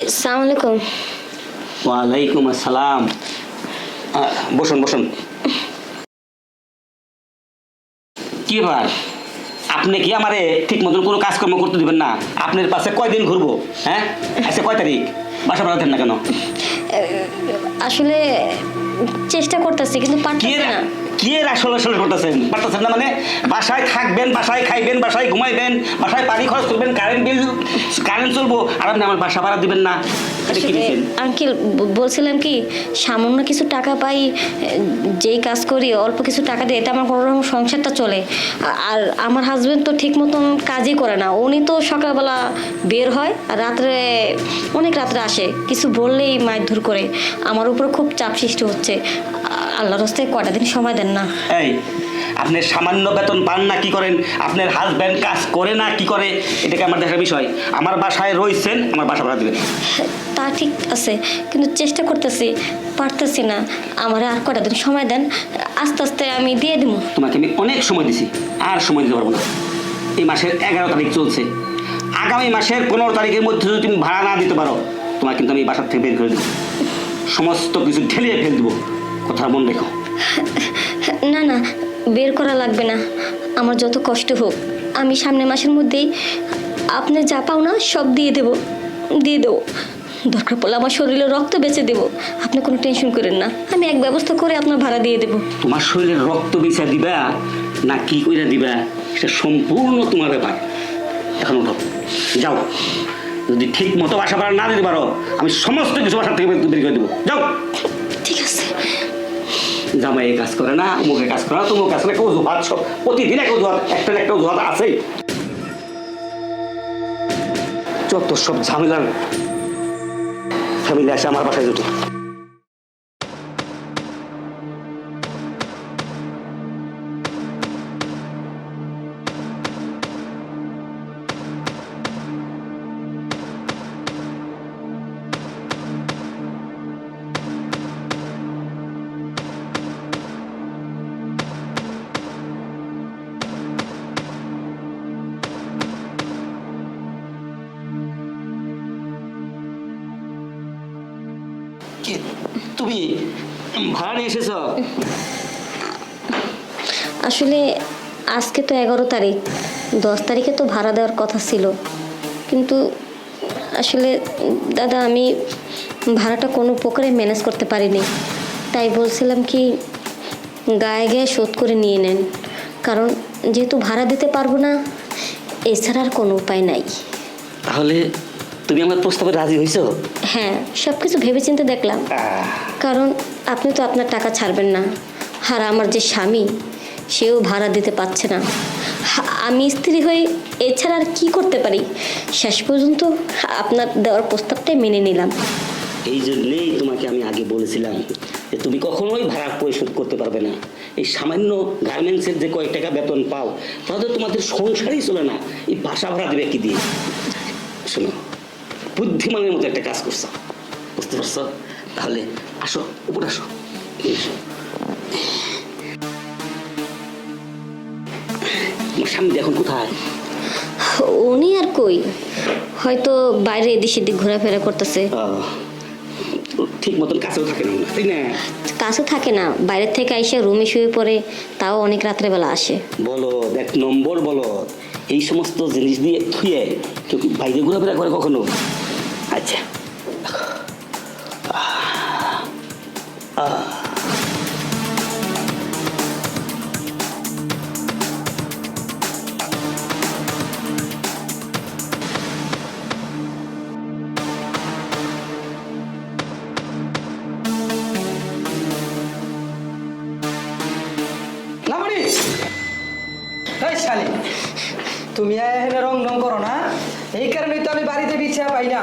সালাম আলাইকুম। ওয়ালাইকুম আসসালাম। বসুন বসুন। কি ব্যাপার? আপনি কি আমারে ঠিক মতন কোনো কাজকর্ম করতে দিবেন না? আপনার পাশে কয়দিন ঘুরবো হ্যাঁ? আজকে কয় তারিখ? বাসা ভাড়া দেন না কেন? আসলে চেষ্টা করতেছি কিন্তু পারতেছি না। কি এর আসলে আসলে করতেছেন? পারতেছেন না মানে? বাসায় থাকবেন বাসায় খাইবেন বাসায় ঘুমাইবেন বাসায় পানি খরচ করবেন কারেন্ট বিল কারেন্ট চলবো আর আপনি আমার বাসা ভাড়া দিবেন না। আঙ্কেল বলছিলাম কি সামান্য কিছু টাকা পাই যেই কাজ করি অল্প কিছু টাকা দিয়ে এটা আমার কোনো রকম সংসারটা চলে। আর আমার হাজবেন্ড তো ঠিক মতন কাজই করে না। উনি তো সকালবেলা বের হয় আর রাত্রে অনেক রাত্রে আসে। কিছু বললেই মারধর করে। আমার উপরে খুব চাপ সৃষ্টি হচ্ছে। আল্লাহর হস্তে কটা দিন সময় দেন না? এই আপনি সামান্য বেতন পান না কি করেন? আপনার হাজব্যান্ড কাজ করে না কি করে? এটাকে আমার দেখার বিষয়। আমার বাসায় রয়েছেন আমার বাসা ভাড়া দিবেন। তা ঠিক আছে কিন্তু চেষ্টা করতেছি পারতেছি না। আমার আর কটা দিন সময় দেন? আস্তে আস্তে আমি দিয়ে দিব তোমাকে আমি অনেক সময় দিছি আর সময় দিতে পারব না। এই মাসের এগারো তারিখ চলছে। আগামী মাসের পনেরো তারিখের মধ্যে যদি তুমি ভাড়া না দিতে পারো তোমার কিন্তু আমি বাসার থেকে বের করে দেবো। সমস্ত কিছু ঢেলিয়ে ফেল দেবো। কথা মন রেখো না না বের করা লাগবে না। আমার যত কষ্ট হোক আমি সামনের মাসের মধ্যেই আপনার যা পাও না সব দিয়ে দেব। দিয়ে দেবো। দরকার পড়লে আমার শরীরে রক্ত বেঁচে দেবো। আপনি কোনো টেনশন করেন না। আমি এক ব্যবস্থা করে আপনার ভাড়া দিয়ে দেবো। তোমার শরীরে রক্ত বিচা দিবা না কি কইরা দিবা সেটা সম্পূর্ণ তোমার ব্যাপার। এখন উঠো যাও। যদি ঠিক মতো বাসা ভাড়া না দিতে পারো আমি সমস্ত কিছু বাসার থেকে বের করে দেবো। যাও। ঠিক আছে। জামাই এই কাজ করে না অমুকে কাজ করে না তোমার কাজ করে কেউ অজুহাত সব প্রতিদিন একটা অজুহাত একটা একটা অজুহাত আছেই। যত সব ঝামেলার ফ্যামিলি আছে আমার বাসায় জুটে কি? তুমি ভাড়া নিয়ে এসেছ? আসলে আজকে তো এগারো তারিখ। দশ তারিখে তো ভাড়া দেওয়ার কথা ছিল। কিন্তু আসলে দাদা আমি ভাড়াটা কোনো প্রকারে ম্যানেজ করতে পারিনি। তাই বলছিলাম কি গায়ে গায়ে শোধ করে নিয়ে নেন। কারণ যেহেতু ভাড়া দিতে পারব না এছাড়া আর কোনো উপায় নাই। তাহলে তুমি আমার প্রস্তাবে রাজি হয়েছো হ্যাঁ সব কিছু ভেবেচিন্তে দেখলাম। কারণ আপনি তো আপনার টাকা ছাড়বেন না। আর আমার যে স্বামী সেও ভাড়া দিতে পারছে না। আমি স্ত্রী হয়ে এছাড়া আর কি করতে পারি? শেষ পর্যন্ত আপনার দেওয়ার প্রস্তাবটাই মেনে নিলাম। এই জন্যেই তোমাকে আমি আগে বলেছিলাম যে তুমি কখনোই ভাড়া পরিশোধ করতে পারবে না। এই সামান্য গার্মেন্টসের যে কয়েক টাকা বেতন পাও তাহলে তোমাদের সংসারই চলে না। এই বাসা ভাড়া দেবে কি দিয়ে? বুদ্ধিমানের মতো একটা কাজ করছ। বুঝতে পারছ? তাহলে আসো উপরে আসো। স্বামী এখন কোথায়? উনি আর কই? হয়তো বাইরে এদিক সেদিক ঘোরাফেরা করতেছে। ঠিক মতন কাছেও থাকে না তাই না? কাছে থাকে না। বাইরের থেকে আইসে রুমে শুয়ে পড়ে তাও অনেক রাত্রেবেলা আসে। বলো এক নম্বর বলো। এই সমস্ত জিনিস দিয়ে থুয়ে কেউ বাইরে ঘোরাফেরা করে কখনো? আচ্ছা তুমি রং রং করো না। এই কারণেই তো আমি বাড়িতে বিছা পাই না।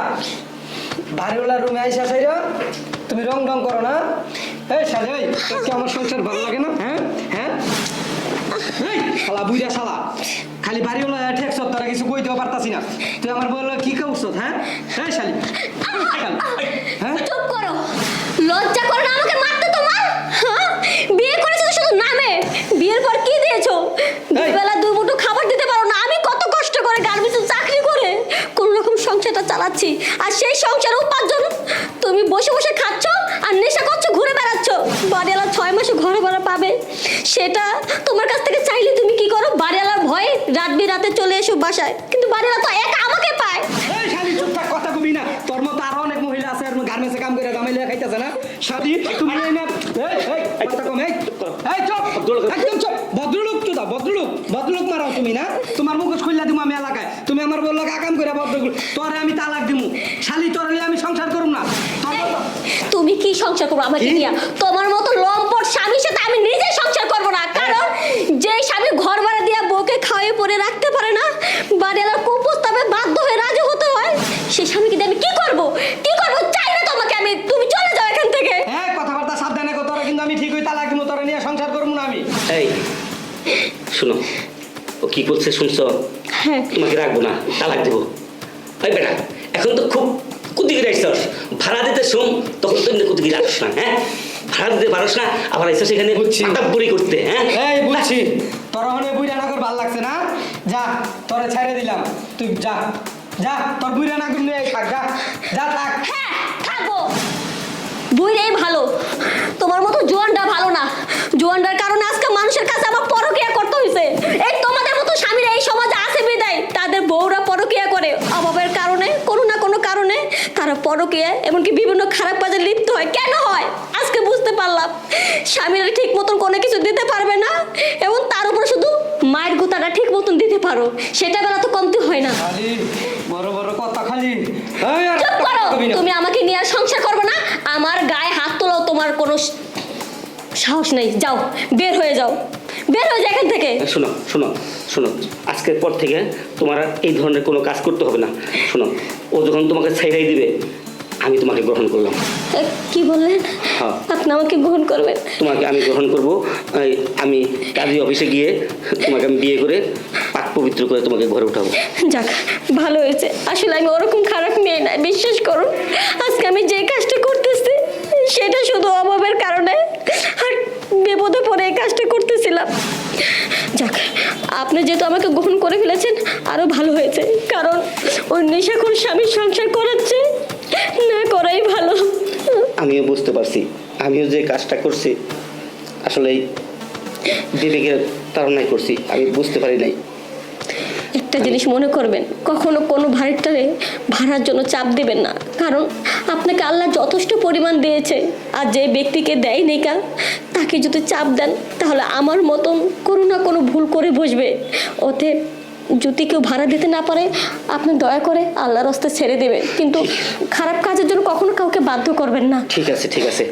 বাড়িওয়ালার রুমে আইসা চাইর তুমি রং রং করো না। এই সাজাই তোকে আমার সংসার ভালো লাগে না? হ্যাঁ? হ্যাঁ? এই, শালা বুইরা শালা, খালি বাড়িওয়ালা ঠেকছ তারা কিছু কইতেও পারতাছি না। তুই আমার বলল কি করছ হ্যাঁ? হ্যাঁ শালি হ্যাঁ চুপ করো লজ্জা করো না আমাকে মারতে তোমার হ্যাঁ? বিয়ে করেছ তো শুধু নামে বিয়ের পর কি দিয়েছ দুবেলা দুই মুঠো খাবার দিতে পারো না আমি কত কষ্ট করে গার্মেন্টসে চাকরি করে কোন রকম সংসারটা চালাচ্ছি আর সেই সংসার উপার্জন তুমি বসে বসে খাচ্ছ আর নেশা করছ ঘুরে বেড়াচ্ছ বাড়িওয়ালা ছয় মাসে ঘরে ভাড়া পাবে? সেটা তোমার কাছ থেকে চাইলে তুমি কি করো? বাড়িওয়ালার ভয়ে রাত রাতে চলে এসো বাসায়। কিন্তু বাড়িওয়ালা তো একা আমাকে পায়। এই শালি কথা কবি না। তোর মতো আরও অনেক মহিলা আছে গার্মেন্টসে কাম করে দামাই লিয়ে খাইতেছে না। তুমি এই না কথা কম এই। চুপ একদম চুপ। ভদ্রলোক তো দাও ভদ্রলোক। ভদ্রলোক মারাও তুমি না। তোমার মুখোশ খুললা দিমু আমি এলাকায়। তুমি আমার বলল কাম করে ভদ্রলোক তোরে আমি তালাক দিমু। শালি তোর আমি সংসার করুম না তোর মতো- তুমি কি সংসার করব? আমাকে? নিয়ে তোমার মতো লম্পট স্বামীর সাথে আমি নিজে সংসার করব না। কারণ যে স্বামী ঘর ভাড়া দিয়ে বউকে খাওয়াই পরে রাখতে পারে না বাড়িওয়ালার কুপ্রস্তাবে বাধ্য হয়ে রাজি হতে হয় সেই স্বামীকে আমি কি করব? কি করব? চাই না তোমাকে আমি। তুমি চলে যাও এখান থেকে। হ্যাঁ কথাবার্তা সাবধানে কর। তোরা কিন্তু আমি ঠিক হই তালাক দিমু তোরা নিয়ে সংসার করব না আমি। এই শোনো ও কি করছে শুনছো? হ্যাঁ। তোমাকে রাখব না তালাক দেবো। বেটা এখন তো খুব আসছস ভাড়া দিতে শুন তখন তো এমনি না হ্যাঁ? ভাড়া দিতে পারস না আবার এসে সেখানে বুঝছি। বুড়ি করতে হ্যাঁ? এই বুঝছি। তোর মনে বুড়া নাগর ভালো লাগছে না? যা তোরে ছেড়ে দিলাম। তুই যা যা তোর নাগর নিয়ে থাক যা যা থাক। হ্যাঁ থাকব। বুইরাই ভালো। তোমার মতো জোয়ানটা ভালো না। জোয়ানটার কারণে আজকে মানুষের কাছে আমার পরকিয়া করতে হয়েছে এই তোমাদের মতো স্বামীরা এই সমাজে আছে বিদায়। তাদের বউরা পরকিয়া এমনকি বিভিন্ন খারাপ কাজে লিপ্ত হয়। কেন হয়? আজকে বুঝতে পারলাম। স্বামীরা ঠিক মতন কোনো কিছু দিতে পারবে না এবং তার উপরে শুধু মায়ের গুতাটা ঠিক মতন দিতে পারো। সেটা বেলা তো কমতি হয় না। বড় বড় কথা খালি। চুপ করো! কথা কবি না। তুমি আমাকে নিয়ে আর সংসার করবে না। আমার গায়ে হাত তোলাও তোমার কোনো সাহস নেই। যাও বের হয়ে যাও। বের হয়ে এখান থেকে। শোনো শোনো শোনো আজকের পর থেকে তোমার এই ধরনের কোনো কাজ করতে হবে না। শোনো ও যখন তোমাকে ছাইরাই দিবে আমি তোমাকে গ্রহণ করলাম। কি বললেন? হ্যাঁ। আপনি আমাকে গ্রহণ করবেন? তোমাকে আমি গ্রহণ করব আমি কাজী অফিসে গিয়ে তোমাকে আমি বিয়ে করে পাক পবিত্র করে তোমাকে ঘরে উঠাবো। যাক ভালো হয়েছে। আসলে আমি ওরকম খারাপ মেয়ে না বিশ্বাস করুন। আজকে আমি যে কাজটা করতেছি সেটা শুধু অভাবের কারণে আর বিপদে পড়ে এই কাজটা করতেছিলাম যাক আপনি যেহেতু আমাকে গ্রহণ করে ফেলেছেন আরও ভালো হয়েছে। কারণ ওই নেশাখোর স্বামীর সংসার করাচ্ছে না করাই ভালো। আমিও বুঝতে পারছি। আমিও যে কাজটা করছি আসলে বিবেকের তাড়নায় করছি। আমি বুঝতে পারি নাই। একটা জিনিস মনে করবেন কখনো কোনো ভাড়াটারে ভাড়ার জন্য চাপ দেবেন না। কারণ আপনাকে আল্লাহ যথেষ্ট পরিমাণ দিয়েছে আর যে ব্যক্তিকে দেয় নেকা তাকে যদি চাপ দেন তাহলে আমার মতন কোনো না কোনো ভুল করে বসবে। ওতে যদি কেউ ভাড়া দিতে না পারে আপনি দয়া করে আল্লাহর রাস্তা ছেড়ে দেবেন। কিন্তু খারাপ কাজের জন্য কখনো কাউকে বাধ্য করবেন না। ঠিক আছে ঠিক আছে।